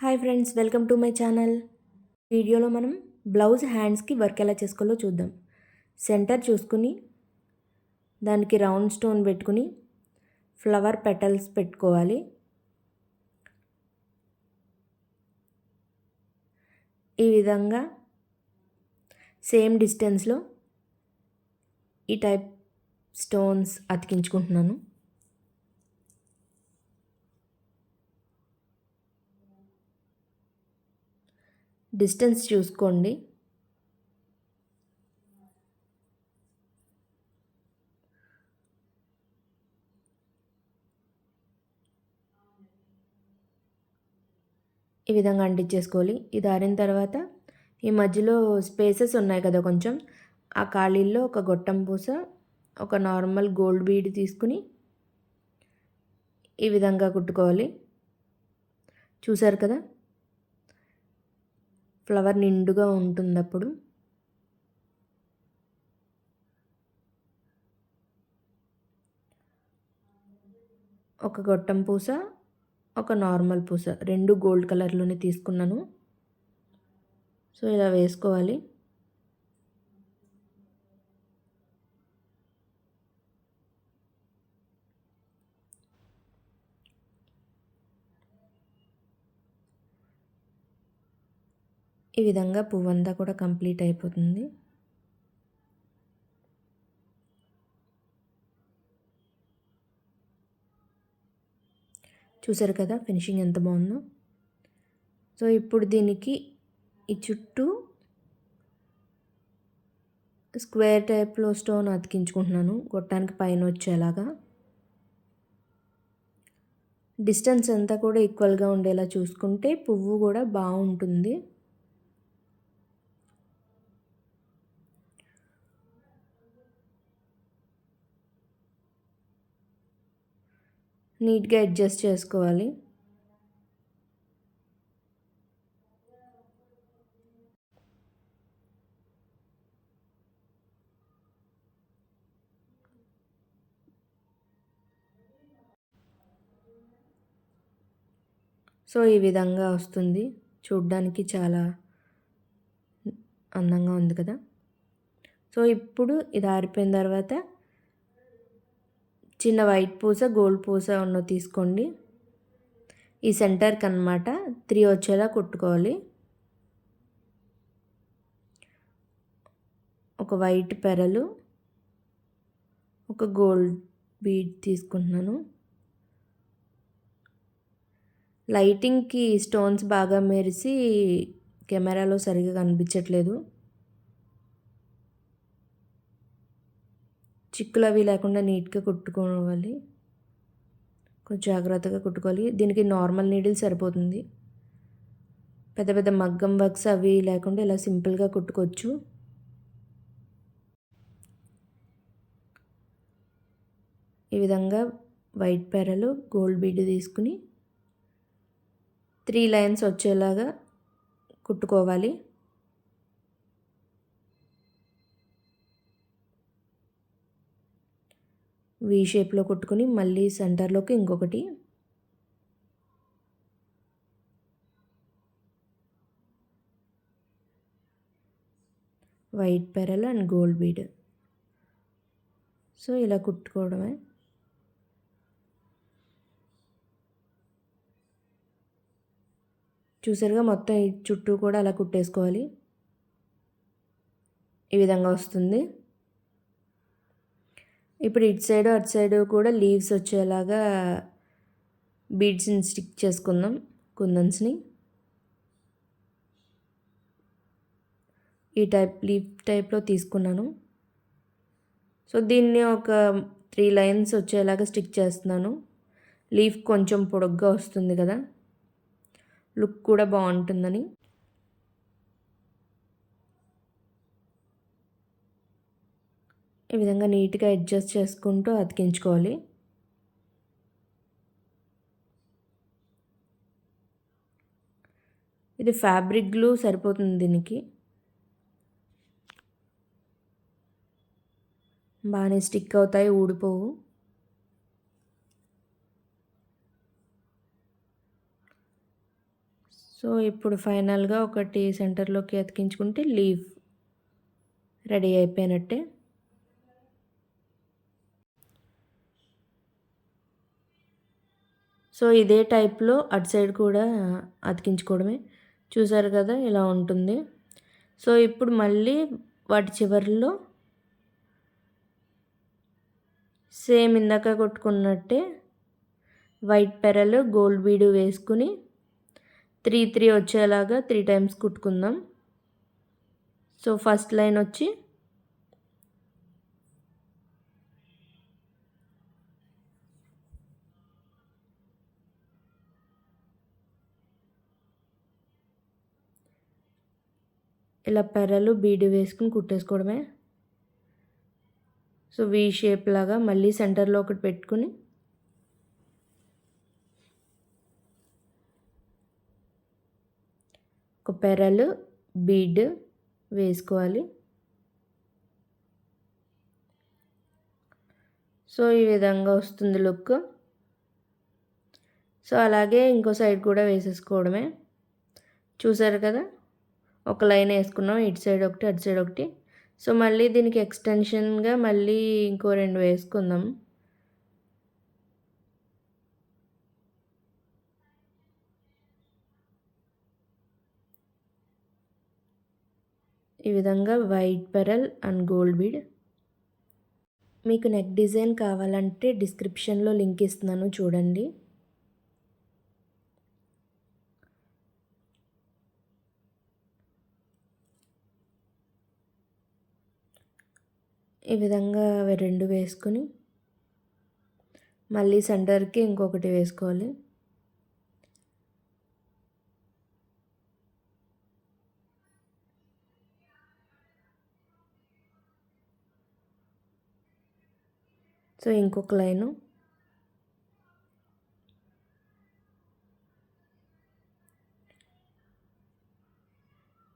Hi friends welcome to my channel. వీడియోలో మనం blouse హ్యాండ్స్కి వర్క్ ఎలా చేసుకోవాలో చూద్దాం. సెంటర్ చూసుకుని దానికి రౌండ్ స్టోన్ పెట్టుకుని ఫ్లవర్ పెటల్స్ పెట్టుకోవాలి. ఈ విధంగా సేమ్ డిస్టెన్స్లో ఈ టైప్ స్టోన్స్ అతికించుకుంటున్నాను. డిస్టెన్స్ చూసుకోండి. ఈ విధంగా అంటించేసుకోవాలి. ఇది ఆరిన తర్వాత ఈ మధ్యలో స్పేసెస్ ఉన్నాయి కదా కొంచెం. ఆ ఖాళీల్లో ఒక గొట్టం పూస ఒక నార్మల్ గోల్డ్ బీడ్ తీసుకుని ఈ విధంగా కుట్టుకోవాలి. చూసారు కదా? ఫ్లవర్ నిండుగా ఉంటుంది అప్పుడు ఒక గొట్టం పూస ఒక నార్మల్ పూస. రెండు గోల్డ్ కలర్లోనే తీసుకున్నాను. సో ఇలా వేసుకోవాలి. ఈ విధంగా పువ్వంతా కూడా కంప్లీట్ అయిపోతుంది. చూసారు కదా ఫినిషింగ్ ఎంత బాగుందో. సో ఇప్పుడు దీనికి ఈ చుట్టూ స్క్వేర్ టైప్లో స్టోన్ అతికించుకుంటున్నాను. గొట్టానికి పైన వచ్చేలాగా. డిస్టెన్స్ అంతా కూడా ఈక్వల్గా ఉండేలా చూసుకుంటే పువ్వు కూడా బాగుంటుంది. నీట్గా అడ్జస్ట్ చేసుకోవాలి. సో ఈ విధంగా వస్తుంది. చూడ్డానికి చాలా అందంగా ఉంది కదా. సో ఇప్పుడు ఇది ఆరిపోయిన తర్వాత చిన్న వైట్ పూస గోల్డ్ పూస ఉన్న తీసుకోండి. ఈ సెంటర్కి అనమాట త్రీ వచ్చేలా కుట్టుకోవాలి. ఒక వైట్ పెరలు ఒక గోల్డ్ బీడ్ తీసుకుంటున్నాను. లైటింగ్కి స్టోన్స్ బాగా మెరిసి కెమెరాలో సరిగా కనిపించట్లేదు. చిక్కులు అవి లేకుండా నీట్గా కుట్టుకోవాలి. కొంచెం జాగ్రత్తగా కుట్టుకోవాలి. దీనికి నార్మల్ నీడిల్ సరిపోతుంది. పెద్ద పెద్ద మగ్గం వర్క్స్ అవి లేకుండా ఇలా సింపుల్గా కుట్టుకోవచ్చు. ఈ విధంగా వైట్ పెరలు గోల్డ్ బీడ్ తీసుకుని త్రీ లైన్స్ వచ్చేలాగా కుట్టుకోవాలి. వీ షేప్లో కొట్టుకొని మళ్ళీ సెంటర్లోకి ఇంకొకటి. White pearl and gold bead so ఇలా కుట్టుకోవడమే. చూసారుగా మొత్తం చుట్టూ కూడా అలా కుట్టేసుకోవాలి. ఈ విధంగా వస్తుంది. ఇప్పుడు ఇటు సైడు అటు సైడు కూడా లీవ్స్ వచ్చేలాగా బీడ్స్ని స్టిక్ చేసుకుందాం కుందన్స్ని. ఈ టైప్ లీఫ్ టైప్లో తీసుకున్నాను. సో దీన్ని ఒక త్రీ లైన్స్ వచ్చేలాగా స్టిక్ చేస్తున్నాను. లీఫ్ కొంచెం పొడుగ్గా వస్తుంది కదా. లుక్ కూడా బాగుంటుందని. ఈ విధంగా నీట్గా అడ్జస్ట్ చేసుకుంటూ అతికించుకోవాలి. ఇది ఫ్యాబ్రిక్ గ్లూ సరిపోతుంది దీనికి. బాగానే స్టిక్ అవుతాయి ఊడిపోవు. సో ఇప్పుడు ఫైనల్గా ఒకటి సెంటర్లోకి అతికించుకుంటే లీఫ్ రెడీ అయిపోయినట్టే. సో ఇదే టైప్లో అటు సైడ్ కూడా అతికించుకోవడమే. చూసారు కదా ఇలా ఉంటుంది. సో ఇప్పుడు మళ్ళీ వాటి చివరిలో సేమ్ ఇందాక కొట్టుకున్నట్టే వైట్ పెరలు గోల్డ్ బీడు వేసుకుని త్రీ త్రీ వచ్చేలాగా త్రీ టైమ్స్ కుట్టుకుందాం. సో ఫస్ట్ లైన్ వచ్చి ఇలా పెరలు బీడు వేసుకుని కుట్టేసుకోవడమే. సో వీ షేప్ లాగా మళ్ళీ సెంటర్లో ఒకటి పెట్టుకుని ఒక పెరలు బీడ్ వేసుకోవాలి. సో ఈ విధంగా వస్తుంది లుక్. సో అలాగే ఇంకో సైడ్ కూడా వేసేసుకోవడమే. చూసారు కదా? ఒక లైన్ వేసుకున్నాం. ఇటు సైడ్ ఒకటి అటు సైడ్ ఒకటి. సో మళ్ళీ దీనికి ఎక్స్టెన్షన్గా మళ్ళీ ఇంకో రెండు వేసుకుందాం. ఈ విధంగా white pearl and gold bead. మీకు నెక్ డిజైన్ కావాలంటే డిస్క్రిప్షన్లో లింక్ ఇస్తున్నాను చూడండి. ఈ విధంగా రెండు వేసుకుని మళ్ళీ సెంటర్కి ఇంకొకటి వేసుకోవాలి. సో ఇంకొక లైను.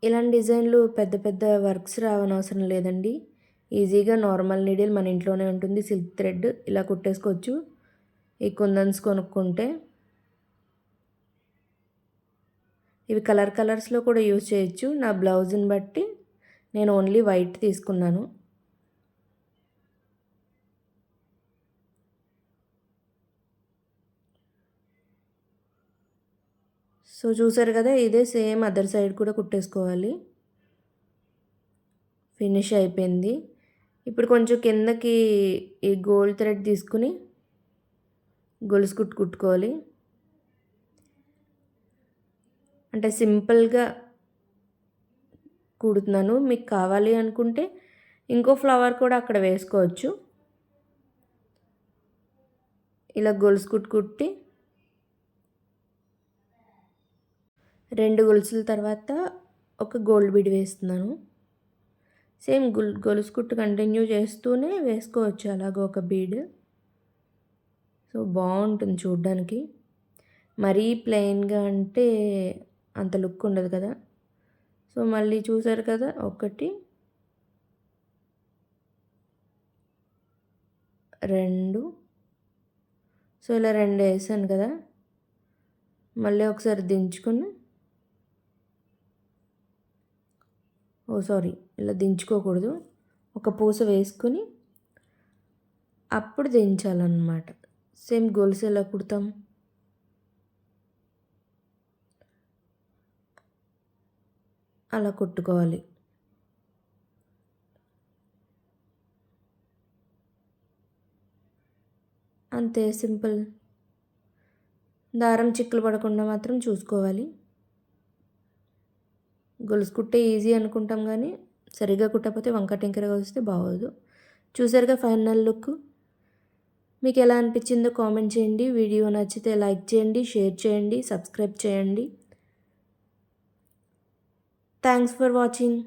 ఇలాంటి డిజైన్లు పెద్ద పెద్ద వర్క్స్ రావనవసరం లేదండి. ఈజీగా నార్మల్ నీడిల్ మన ఇంట్లోనే ఉంటుంది. సిల్క్ థ్రెడ్ ఇలా కుట్టేసుకోవచ్చు. ఈ కుందన్స్ కొనుక్కుంటే ఇవి కలర్ కలర్స్లో కూడా యూజ్ చేయొచ్చు. నా బ్లౌజ్ని బట్టి నేను ఓన్లీ వైట్ తీసుకున్నాను. సో చూసారు కదా ఇదే సేమ్ అదర్ సైడ్ కూడా కుట్టేసుకోవాలి. ఫినిష్ అయిపోయింది. ఇప్పుడు కొంచెం కిందకి ఈ గోల్డ్ థ్రెడ్ తీసుకుని గొలుసు కుట్టు కుట్టుకోవాలి. అంటే సింపుల్గా కుడుతున్నాను. మీకు కావాలి అనుకుంటే ఇంకో ఫ్లవర్ కూడా అక్కడ వేసుకోవచ్చు. ఇలా గొలుసు కుట్టు కుట్టి రెండు గొలుసుల తర్వాత ఒక గోల్డ్ బీడ్ వేస్తున్నాను. సేమ్ గుల్ గొలుసు కుట్టు కంటిన్యూ చేస్తూనే వేసుకోవచ్చు అలాగ ఒక బీడ్. సో బాగుంటుంది చూడ్డానికి. మరీ ప్లెయిన్గా అంటే అంత లుక్ ఉండదు కదా. సో మళ్ళీ చూసారు కదా ఒకటి. రెండు. సో ఇలా రెండు వేసాను కదా. మళ్ళీ ఒకసారి దించుకొని. Oh sorry. ఇలా దించుకోకూడదు. ఒక పూస వేసుకొని అప్పుడు దించాలన్నమాట. సేమ్ గొలుసు ఎలా కుడతాం? అలా కుట్టుకోవాలి. అంతే సింపుల్. దారం చిక్కులు పడకుండా మాత్రం చూసుకోవాలి. గొలుసు కుట్టే ఈజీ అనుకుంటాం కానీ సరిగ్గా కుట్టకపోతే వంకటింకరగా వస్తే బాగోదు. చూసారుగా ఫైనల్ లుక్? మీకు ఎలా అనిపించిందో కామెంట్ చేయండి. వీడియో నచ్చితే లైక్ చేయండి షేర్ చేయండి సబ్స్క్రైబ్ చేయండి. Thanks for watching.